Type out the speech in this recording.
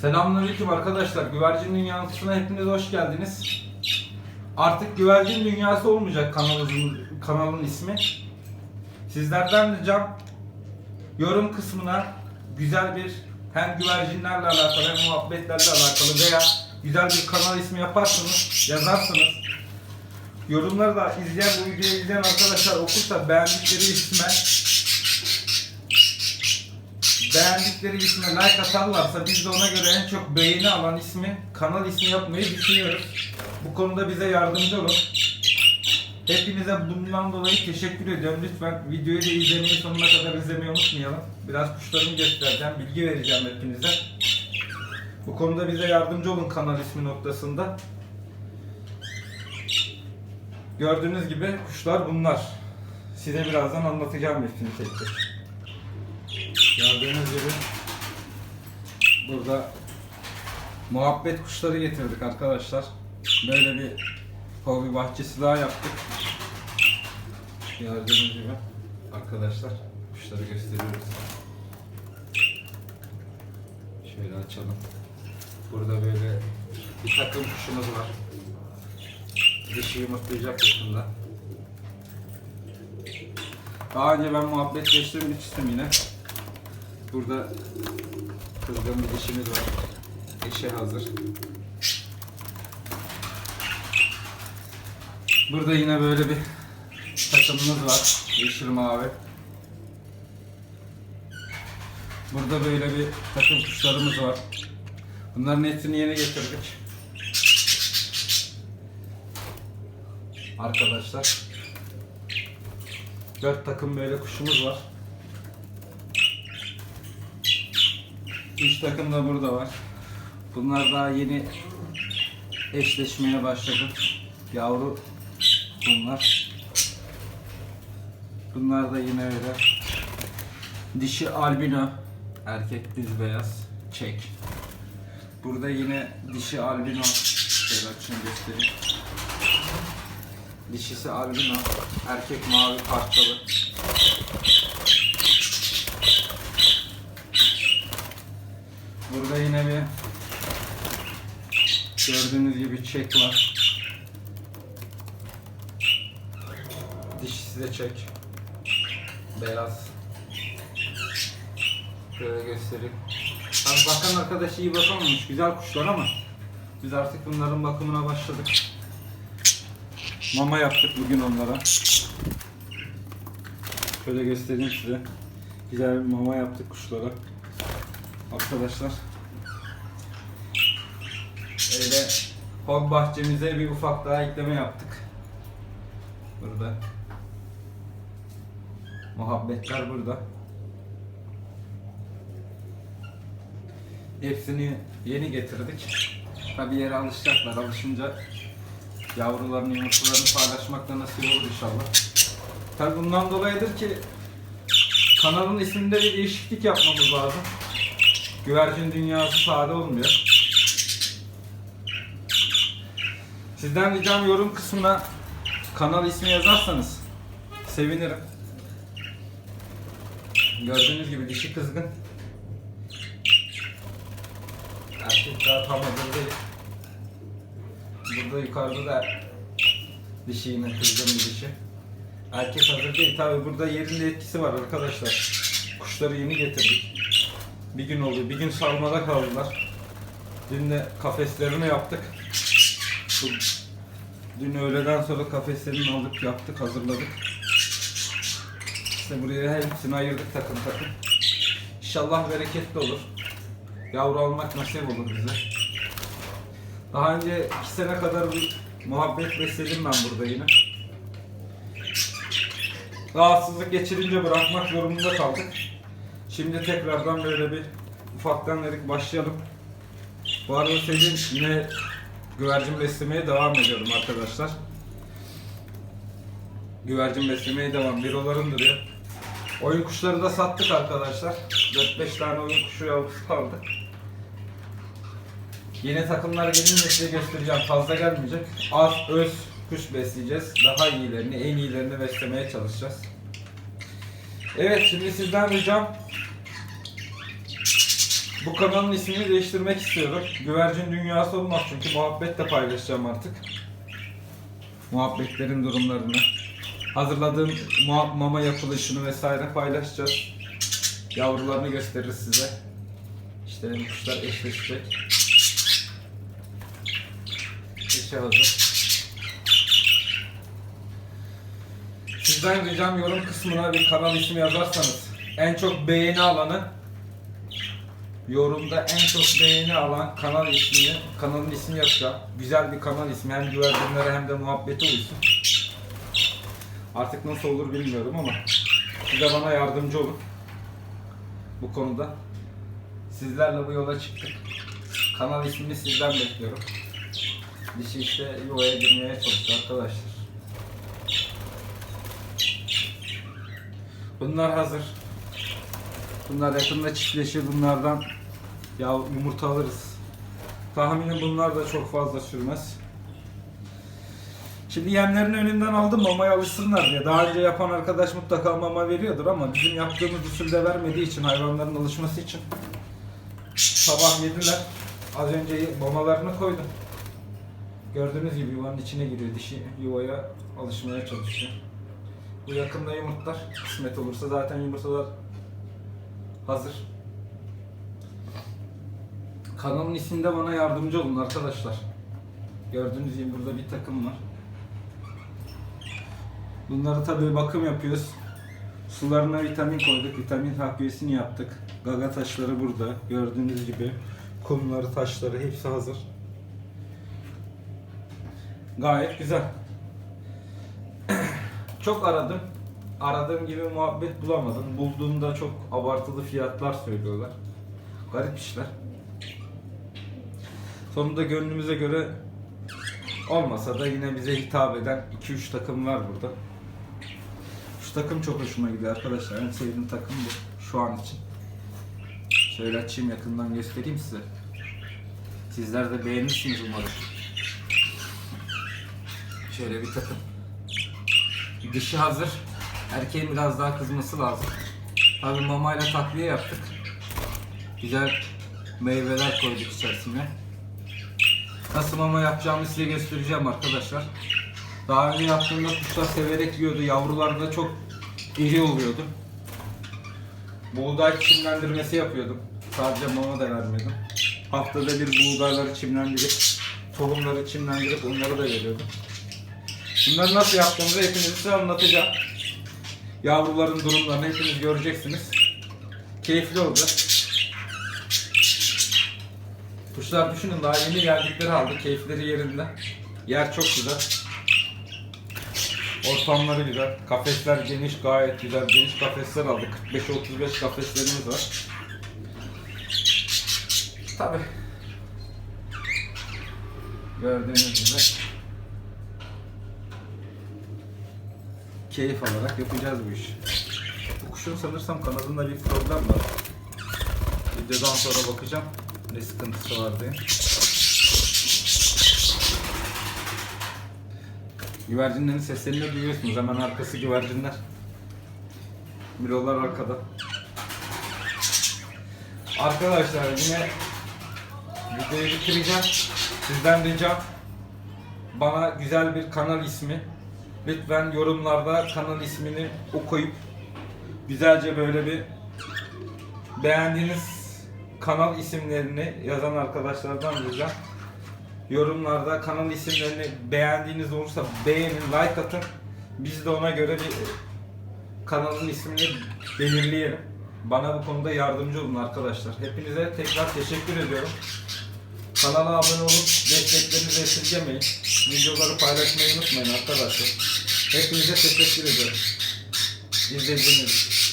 Selamünaleyküm arkadaşlar. Güvercin Dünyası'na hepiniz hoş geldiniz. Artık Güvercin Dünyası olmayacak kanalımızın kanalın ismi. Sizlerden ricam yorum kısmına güzel bir hem güvercinlerle alakalı hem muhabbetlerle alakalı veya güzel bir kanal ismi yaparsınız, yazarsınız. Yorumları da izleyen bu videoyu izleyen arkadaşlar okursa beğendikleri isme beğendikleri isme like atarlarsa biz de ona göre en çok beğeni alan ismi, kanal ismi yapmayı düşünüyoruz. Bu konuda bize yardımcı olun. Hepinize bundan dolayı teşekkür ediyorum. Lütfen videoyu da izlemeyi sonuna kadar izlemeyi unutmayalım. Biraz kuşlarımı göstereceğim, bilgi vereceğim hepinize. Bu konuda bize yardımcı olun kanal ismi noktasında. Gördüğünüz gibi kuşlar bunlar. Size birazdan anlatacağım hepsini tek. Gördüğünüz gibi burada muhabbet kuşları getirdik arkadaşlar. Böyle bir hobi bahçesi daha yaptık. Gördüğünüz gibi arkadaşlar kuşları gösteriyoruz. Şöyle açalım. Burada böyle bir takım kuşumuz var. Dişi yumurtlayacak yakında. Daha önce ben muhabbetleştirdim içtim yine. Burada bir dişimiz var. Eşe hazır. Burada yine böyle bir takımımız var. Yeşil mavi. Burada böyle bir takım kuşlarımız var. Bunların hepsini yeni getirdik. Arkadaşlar. Dört takım böyle kuşumuz var. Üç takım da burada var. Bunlar daha yeni eşleşmeye başladı. Yavru bunlar. Bunlar da yine öyle. Dişi albino, erkek düz beyaz, çek. Burada yine dişi albino, şöyle açayım göstereyim. Dişisi albino, erkek mavi parçalı. Burada yine bir gördüğünüz gibi çek var. Dişisi de çek. Beyaz. Şöyle göstereyim. Abi bakan arkadaş iyi bakamamış. Güzel kuşlar ama biz artık bunların bakımına başladık. Mama yaptık bugün onlara. Şöyle göstereyim size. Güzel bir mama yaptık kuşlara. Arkadaşlar. Öyle hog bahçemize bir ufak daha ekleme yaptık. Burada. Muhabbetler burada. Hepsini yeni getirdik. Tabi yere alışacaklar. Alışınca yavruların yumurtalarını paylaşmak da nasip olur inşallah. Tabi bundan dolayıdır ki kanalın isminde bir değişiklik yapmamız lazım. Güvercin dünyası sade olmuyor. Sizden ricam yorum kısmına kanal ismi yazarsanız sevinirim. Gördüğünüz gibi dişi kızgın. Erkek daha tam hazır değil. Burada yukarıda da dişi yine kızgın bir dişi. Erkek hazır değil. Tabi burada yerin de etkisi var arkadaşlar. Kuşları yeni getirdik. Bir gün oldu. Bir gün salmada kaldılar. Dün de kafeslerini yaptık. Dün öğleden sonra kafeslerini aldık, yaptık, hazırladık. İşte buraya hepsini ayırdık takım takım. İnşallah bereketli olur. Yavru almak nasip olur bize. Daha önce iki sene kadar bir muhabbet besledim ben burada yine. Rahatsızlık geçirince bırakmak zorunda kaldık. Şimdi tekrardan böyle bir ufaktan dedik başlayalım. Bu arada söyleyeyim yine güvercin beslemeye devam ediyorum arkadaşlar. Güvercin beslemeye devam. Birolarım duruyor. Oyun kuşları da sattık arkadaşlar. 4-5 tane oyun kuşu yavrusu kaldı. Yeni takımlar gelince size göstereceğim. Fazla gelmeyecek. Az, öz kuş besleyeceğiz. Daha iyilerini, en iyilerini beslemeye çalışacağız. Evet, şimdi sizden ricam Bu kanalın ismini değiştirmek istiyorum. Güvercin dünyası olmaz çünkü muhabbet de paylaşacağım artık. Muhabbetlerin durumlarını. Hazırladığım mama yapılışını vesaire paylaşacağız. Yavrularını gösteririz size. İşte kuşlar eşleşecek. Eşe hazır. Sizden ricam yorum kısmına bir kanal ismi yazarsanız en çok beğeni alanı yorumda en çok beğeni alan kanal ismini kanalın ismini yazacağım. Güzel bir kanal ismi hem güvercinlere hem de muhabbeti uysun. Artık nasıl olur bilmiyorum ama siz de bana yardımcı olun bu konuda. Sizlerle bu yola çıktık. Kanal ismini sizden bekliyorum. Dişi işte yuvaya girmeye çalışıyor arkadaşlar. Bunlar hazır. Bunlar yakında çiftleşir. Bunlardan ya yumurta alırız. Tahminim bunlar da çok fazla sürmez. Şimdi yemlerin önünden aldım mamaya alışsınlar diye. Daha önce yapan arkadaş mutlaka mama veriyordur ama bizim yaptığımız usulde vermediği için hayvanların alışması için sabah yediler. Az önce mamalarını koydum. Gördüğünüz gibi yuvanın içine giriyor. Dişi yuvaya alışmaya çalışıyor. Bu yakında yumurtlar. Kısmet olursa zaten yumurtalar hazır. Kanalın isminde bana yardımcı olun arkadaşlar. Gördüğünüz gibi burada bir takım var. Bunları tabii bakım yapıyoruz. Sularına vitamin koyduk. Vitamin takviyesini yaptık. Gaga taşları burada. Gördüğünüz gibi kumları, taşları hepsi hazır. Gayet güzel. Çok aradım. Aradığım gibi muhabbet bulamadım. Bulduğumda çok abartılı fiyatlar söylüyorlar. Garip işler. Sonunda gönlümüze göre olmasa da yine bize hitap eden 2-3 takım var burada. Şu takım çok hoşuma gidiyor arkadaşlar. En sevdiğim takım bu şu an için. Şöyle açayım yakından göstereyim size. Sizler de beğenirsiniz umarım. Şöyle bir takım. Dişi hazır. Erkeğin biraz daha kızması lazım. Tabii mamayla takviye yaptık. Güzel meyveler koyduk içerisine. Nasıl mama yapacağımı size göstereceğim arkadaşlar. Daha önce yaptığımda kuşlar severek yiyordu. Yavrular da çok iri oluyordu. Buğday çimlendirmesi yapıyordum. Sadece mama da vermiyordum. Haftada bir buğdayları çimlendirip, tohumları çimlendirip onları da veriyordum. Bunları nasıl yaptığımızı hepinize anlatacağım. Yavruların durumlarını hepiniz göreceksiniz. Keyifli olacak. Kuşlar düşünün daha yeni geldikleri halde keyifleri yerinde. Yer çok güzel. Ortamları güzel. Kafesler geniş, gayet güzel. Geniş kafesler aldık. 45-35 kafeslerimiz var. Tabi. Gördüğünüz gibi keyif alarak yapacağız bu işi. Bu kuşun sanırsam kanadında bir problem var. Videodan sonra bakacağım ne sıkıntısı var diye. Güvercinlerin seslerini duyuyorsunuz. Hemen arkası güvercinler. Mirolar arkada. Arkadaşlar yine videoyu bitireceğim. Sizden ricam bana güzel bir kanal ismi lütfen yorumlarda kanal ismini okuyup güzelce böyle bir beğendiğiniz kanal isimlerini yazan arkadaşlardan ricam yorumlarda kanal isimlerini beğendiğiniz olursa beğenin, like atın. Biz de ona göre bir kanalın ismini belirleyelim. Bana bu konuda yardımcı olun arkadaşlar. Hepinize tekrar teşekkür ediyorum. Kanala abone olup desteklerinizi esirgemeyin. Videoları paylaşmayı unutmayın arkadaşlar. Hepinize teşekkür ediyorum. İzlediğiniz için.